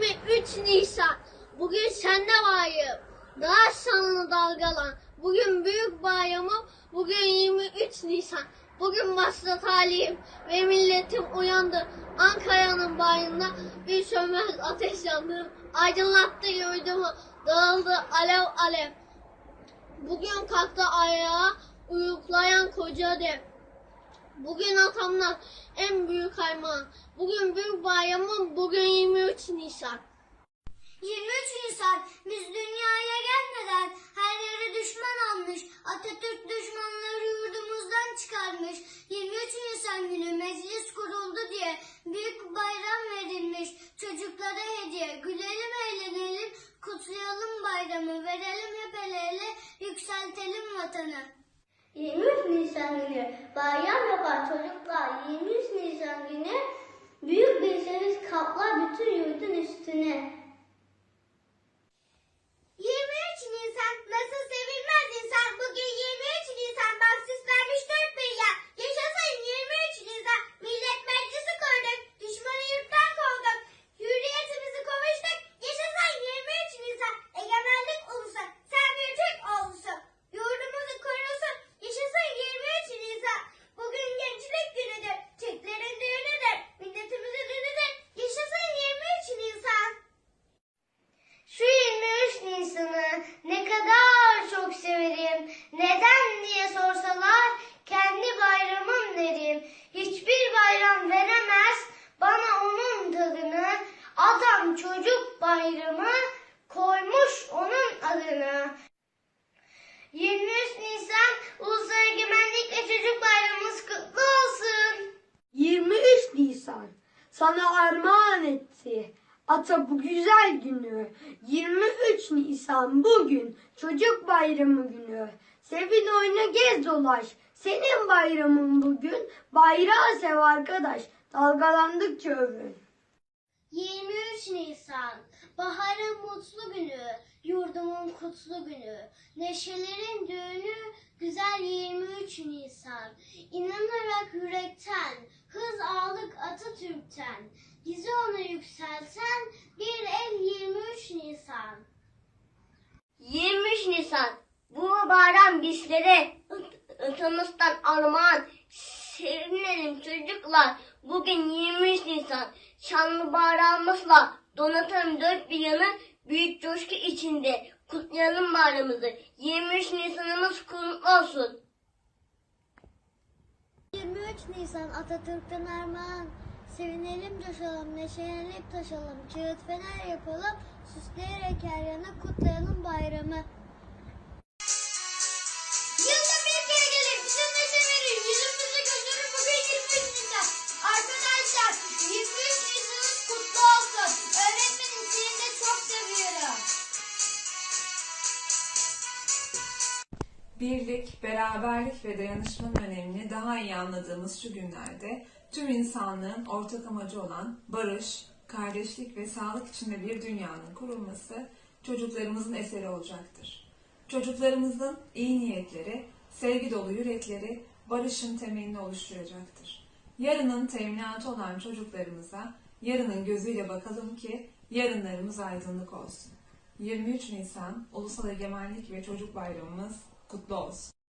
23 Nisan. Bugün sende bayram. Daha şanlı dalgalan. Bugün büyük bayramı. Bugün 23 Nisan. Bugün başta talihim ve milletim uyandı. Ankara'nın bayında bir sönmez ateş yandı. Aydınlattı yurdumu. Dağıldı alev alev. Bugün kalktı ayağa uyuklayan koca dev. Bugün atamlar en büyük armağan. Bugün büyük bayramım, bugün 23 Nisan. 23 Nisan biz dünyaya gelmeden her yere düşman almış. Atatürk düşmanları yurdumuzdan çıkarmış. 23 Nisan günü meclis kuruldu diye büyük bayram verilmiş. Çocuklara hediye gülelim eğlenelim kutlayalım bayramı verelim hep el ele yükseltelim vatanı. 23 Nisan günü bayram yapan çocuklar 23 Nisan günü büyük bir sevinç kaplar bütün yurdun üstüne. 23 Nisan nasıl sevilmez insan bugün 23 Nisan bahsis vermiş dört bir yan. Yaşasın 23 Nisan millet meclisi kurduk düşmanı yurttan kovduk. Hürriyetimizi kavuştuk yaşasın 23 Nisan egemenlik ulusu sen bir Türk oğlusun. Yurdumuzu korusun yaşasın 23 Nisan. Bugün gençlik günüdür Türklerin düğünüdür milletimizin dünüdür yaşasın 23 Nisan. Şu 23 Nisan'ı ne kadar çok severim. Neden diye sorsalar kendi bayramım derim. Hiçbir bayram veremez bana onun tadını. Adam çocuk bayramı koymuş onun adını. 23 Nisan Ulusal Egemenlik ve Çocuk Bayramımız kutlu olsun. 23 Nisan sana armağan etti. Ata bu güzel günü. 23 Nisan bugün çocuk bayramı günü. Sevin oyna gez dolaş. Senin bayramın bugün. Bayrağı sev arkadaş. Dalgalandıkça övün. 23 Nisan, baharın mutlu günü, yurdumun kutlu günü, neşelerin düğünü, güzel 23 Nisan. İnanarak yürekten, aldık Atatürk'ten, bizi ona yükselten bir el 23 Nisan. 23 Nisan. Bu bayram bizlere ıtımızdan armağan. Sevinelim çocuklar. Bugün 23 Nisan. Şanlı bayrağımızla donatalım dört bir yanı büyük coşku içinde. Kutlayalım bayramımızı. 23 Nisan'ımız kutlu olsun. 23 Nisan Atatürk'ten armağan. Sevinelim, coşalım, neşelenip taşalım, çığıt fener yapalım, süsleyerek her yana kutlayalım bayramı. Birlik, beraberlik ve dayanışmanın önemini daha iyi anladığımız şu günlerde tüm insanlığın ortak amacı olan barış, kardeşlik ve sağlık içinde bir dünyanın kurulması çocuklarımızın eseri olacaktır. Çocuklarımızın iyi niyetleri, sevgi dolu yürekleri barışın temelini oluşturacaktır. Yarının teminatı olan çocuklarımıza yarının gözüyle bakalım ki yarınlarımız aydınlık olsun. 23 Nisan Ulusal Egemenlik ve Çocuk Bayramımız kutlu.